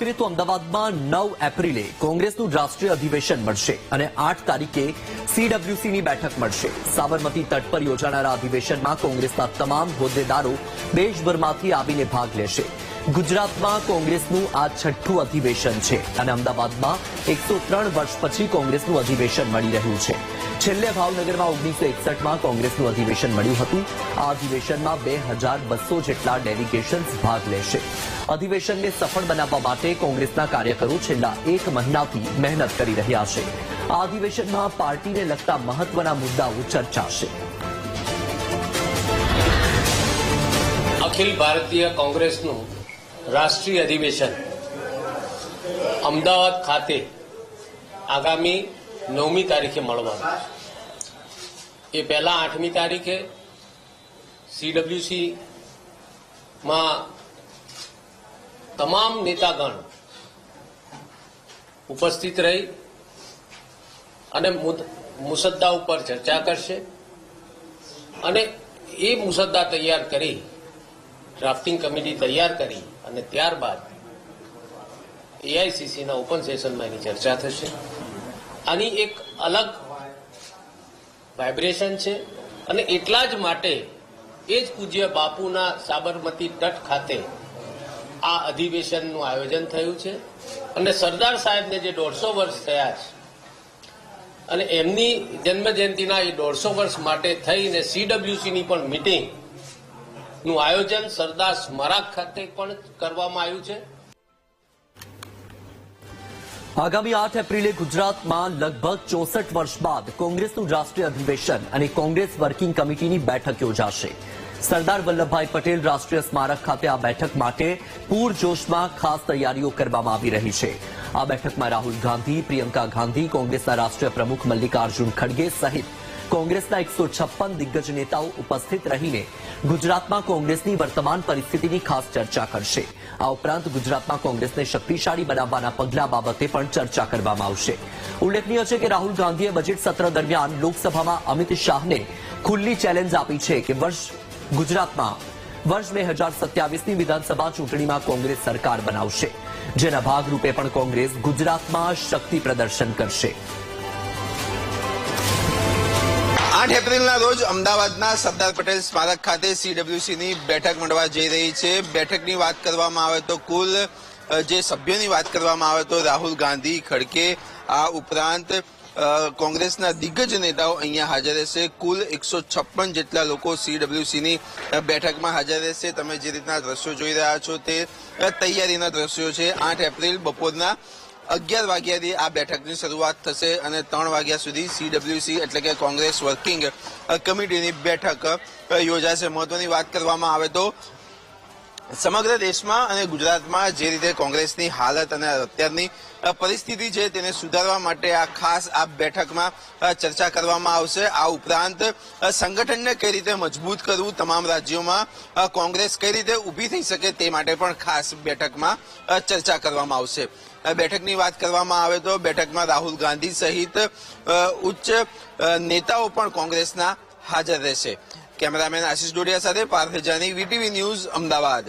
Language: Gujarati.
કરીએ તો અમદાવાદમાં નવ એપ્રિલે કોંગ્રેસનું રાષ્ટ્રીય અધિવેશન મળશે અને આઠ તારીખે સીડબ્લ્યુસીની બેઠક મળશે. સાબરમતી તટ પર યોજાનારા અધિવેશનમાં કોંગ્રેસના તમામ હોદ્દેદારો દેશભરમાંથી આવીને ભાગ લેશે. ગુજરાતમાં કોંગ્રેસનું આ છઠ્ઠું અધિવેશન છે અને અમદાવાદમાં એકસો ત્રણ વર્ષ પછી કોંગ્રેસનું અધિવેશન મળી રહ્યું છે. છેલ્લે ભાવનગરમાં ઓગણીસો એકસઠમાં કોંગ્રેસનું અધિવેશન મળ્યું હતું. આ અધિવેશનમાં બે હજાર બસો જેટલા ડેલિગેશન્સ ભાગ લેશે. અધિવેશનને સફળ બનાવવા માટે કોંગ્રેસના કાર્યકરો છેલ્લા એક મહિનાથી મહેનત કરી રહ્યા છે. આ અધિવેશનમાં પાર્ટીને લગતા મહત્વના મુદ્દાઓ ચર્ચાશે. અખિલ ભારતીય કોંગ્રેસનું રાષ્ટ્રીય અધિવેશન, અમદાવાદ ખાતે આગામી નવમી તારીખે મળવાનું. એ પહેલા આઠમી તારીખે સીડબ્લ્યુસીમાં તમામ નેતાગણ ઉપસ્થિત રહી અને મુસદ્દા ઉપર ચર્ચા કરશે અને એ મુસદ્દા તૈયાર કરી ડ્રાફ્ટિંગ કમિટી તૈયાર કરી અને ત્યારબાદ એઆઈસીસીના ઓપન સેશનમાં એની ચર્ચા થશે. આની એક અલગ વાઇબ્રેશન છે અને એટલા જ માટે એ જ પૂજ્ય બાપુના સાબરમતી તટ ખાતે આ અધિવેશનનું આયોજન થયું છે. અને સરદાર સાહેબને જે દોઢસો વર્ષ થયા છે અને એમની જન્મ જયંતિના એ દોઢસો વર્ષ માટે થઈને સીડબ્લ્યુસીની પણ મિટિંગ નું આયોજન સરદાર સ્મારક ખાતે પણ કરવામાં આવ્યું છે. આગામી આઠ એપ્રિલે ગુજરાતમાં લગભગ ચોસઠ વર્ષ બાદ કોંગ્રેસનું રાષ્ટ્રીય અધિવેશન અને કોંગ્રેસ વર્કિંગ કમિટીની બેઠક યોજાશે. સરદાર વલ્લભભાઈ પટેલ રાષ્ટ્રીય સ્મારક ખાતે આ બેઠક માટે પૂરજોશમાં ખાસ તૈયારીઓ કરવામાં આવી રહી છે. આ બેઠકમાં રાહુલ ગાંધી, પ્રિયંકા ગાંધી, કોંગ્રેસના રાષ્ટ્રીય પ્રમુખ મલ્લિકાર્જુન ખડગે સહિત કોંગ્રેસના એકસો દિગ્ગજ નેતાઓ ઉપસ્થિત રહીને ગુજરાતમાં કોંગ્રેસની વર્તમાન પરિસ્થિતિની ખાસ ચર્ચા કરશે. આ ઉપરાંત ગુજરાતમાં કોંગ્રેસને શક્તિશાળી બનાવવાના પગલા બાબતે પણ ચર્ચા કરવામાં આવશે. ઉલ્લેખનીય છે કે રાહુલ ગાંધીએ બજેટ સત્ર દરમિયાન લોકસભામાં અમિત શાહને ખુલ્લી ચેલેન્જ આપી છે કે વર્ષ ગુજરાતમાં વર્ષ બે હજાર સત્યાવીસની વિધાનસભા ચૂંટણીમાં કોંગ્રેસ સરકાર બનાવશે. જેના ભાગરૂપે પણ કોંગ્રેસ ગુજરાતમાં શક્તિ પ્રદર્શન કરશે. આઠ એપ્રિલના રોજ અમદાવાદના સરદાર પટેલ સ્મારક ખાતે સીડબ્લ્યુસીની બેઠક મળવા જઈ રહી છે. બેઠકની વાત કરવામાં આવે તો કુલ જે સભ્યોની વાત કરવામાં આવે તો રાહુલ ગાંધી, ખડકે, આ ઉપરાંત કોંગ્રેસના દિગ્ગજ નેતાઓ અહીંયા હાજર રહેશે. કુલ એકસો છપ્પન જેટલા લોકો સીડબ્લ્યુસીની બેઠકમાં હાજર રહેશે. તમે જે રીતના દ્રશ્યો જોઈ રહ્યા છો તે તૈયારીના દ્રશ્યો છે. આઠ એપ્રિલ બપોરના અગિયાર વાગ્યાથી આ બેઠકની શરૂઆત થશે અને ત્રણ વાગ્યા સુધી સીડબ્લ્યુસી એટલે કે કોંગ્રેસ વર્કિંગ કમિટીની બેઠક યોજાશે. મહત્વની વાત કરવામાં આવે તો સમગ્ર દેશમાં અને ગુજરાતમાં જે રીતે કોંગ્રેસની હાલત અને અત્યારની પરિસ્થિતિ છે તેને સુધારવા માટે આ ખાસ આ બેઠકમાં ચર્ચા કરવામાં આવશે. આ ઉપરાંત સંગઠનને કઈ રીતે મજબૂત કરવું, તમામ રાજ્યોમાં કોંગ્રેસ કઈ રીતે ઊભી થઈ શકે તે માટે પણ ખાસ બેઠકમાં ચર્ચા કરવામાં આવશે. બેઠકની વાત કરવામાં આવે તો બેઠકમાં રાહુલ ગાંધી સહિત ઉચ્ચ નેતાઓ પણ કોંગ્રેસના હાજર રહેશે. કેમેરામેન આશિષ ડોડિયા સાથે પાર્થ જાની વીટીવી ન્યૂઝ અમદાવાદ.